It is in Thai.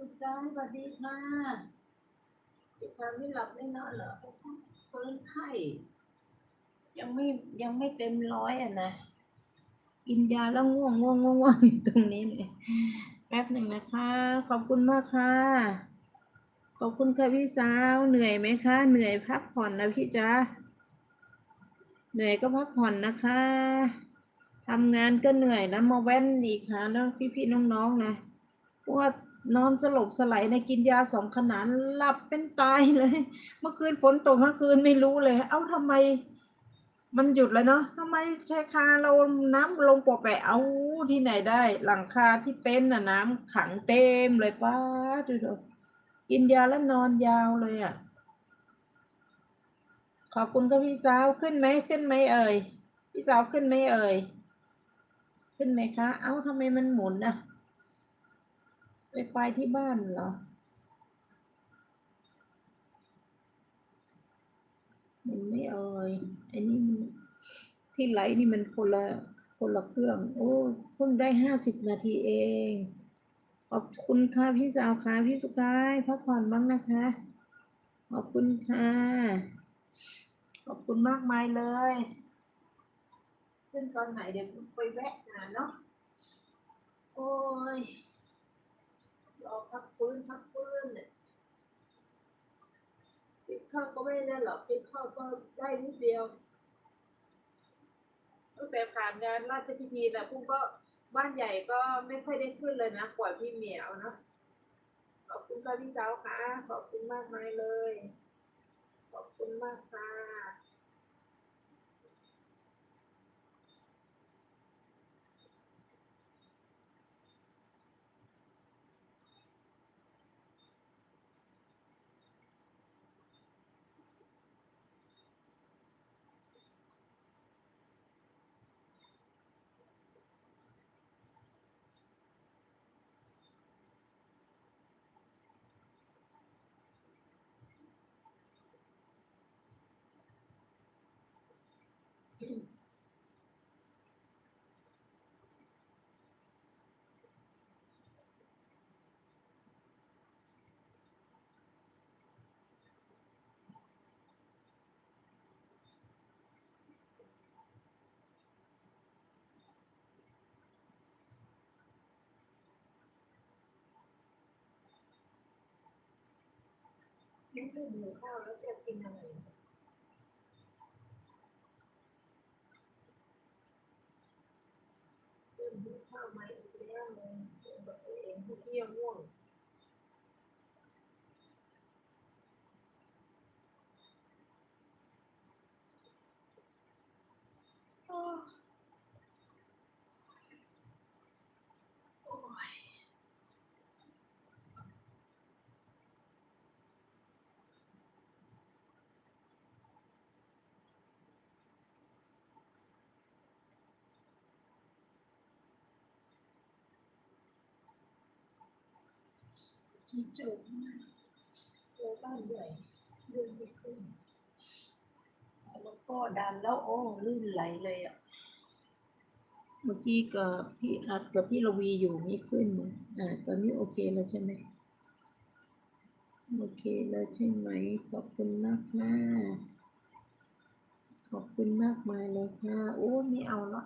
สุดท้สวัสดีค่ะพี่ฟ้าไม่หลับไม่นอนเหรอเฟินไข้ยังไม่ยังไม่เต็มร้อยอะนะกินยาแล้วง่วงง่วงง่วงง่วงอยู่ตรงนี้เลยแป๊บหนึ่งนะคะ ขอบคุณมากค่ะ ขอบคุณค่ะพี่สาวเหนื่อยไหมคะ เหนื่อยพักผ่อนนะพี่จ๊ะเหนื่อยก็พักผ่อนนะคะทำงานก็เหนื่อยแล้วมาแว่นอีกค่ะแล้วพี่ๆน้องๆนะเพราะว่า นอนสลบสลายในกินยาสองขนานหลับเป็นตายเลย เมื่อคืนฝนตกเมื่อคืนไม่รู้เลย เอ้าทำไม มันหยุดแล้วเนาะทำไมชายคาเราน้ำลงปอแปะเอาที่ไหนได้ หลังคาที่เต็นท์น่ะน้ำขังเต็มเลยป้าดูดูกินยาแล้วนอนยาวเลยอะ ขอบคุณครับพี่สาวขึ้นไหมขึ้นไหมเอ่ยพี่สาวขึ้นไหมเอ่ยขึ้นไหมคะ เอ้าทำไมมันหมุนอะ ไปไปที่บ้านเหรอมันไม่เอ่ยอันนี้ที่ไหลนี่มันคนละคนละเครื่อง โอ้เพิ่งได้ห้าสิบนาทีเอง ขอบคุณค่ะพี่สาวค่ะพี่สุกายพักผ่อนบ้างนะคะ ขอบคุณค่ะ ขอบคุณมากมายเลย ขึ้นตอนไหนเดี๋ยวไปแวะหาเนาะโอ้ย รอพักฟื้นพักฟื้นเนี่ยกินข้าวก็ไม่ได้หรอกกินข้าวก็ได้นิดเดียวตั้งแต่ผ่านงานราชพิธีนะพุ่งก็บ้านใหญ่ก็ไม่ค่อยได้ขึ้นเลยนะกว่าพี่เหมียวนะขอบคุณค่ะพี่สาวค่ะ ขอบคุณมากมายเลย ขอบคุณมากค่ะ ยันคือหิวข้าวแล้วจะกินอะไรเริ่มหิวข้าวมาอีกแล้วเลยแบบตัวเองผู้เที่ยวง่วง กี่เจอข้างหน้าเจบ้านใหญ่เดินไม่ขึ้น แล้วก็ดันแล้วโอ้ลื่นไหลเลยอะ เมื่อกี้กับพี่อัดกับพี่ระวีอยู่ไม่ขึ้นนะอ่า ตอนนี้โอเคแล้วใช่ไหมโอเคแล้วใช่ไหม ขอบคุณมากค่ะ ขอบคุณมากมายเลยค่ะ โอ้ไม่เอาละ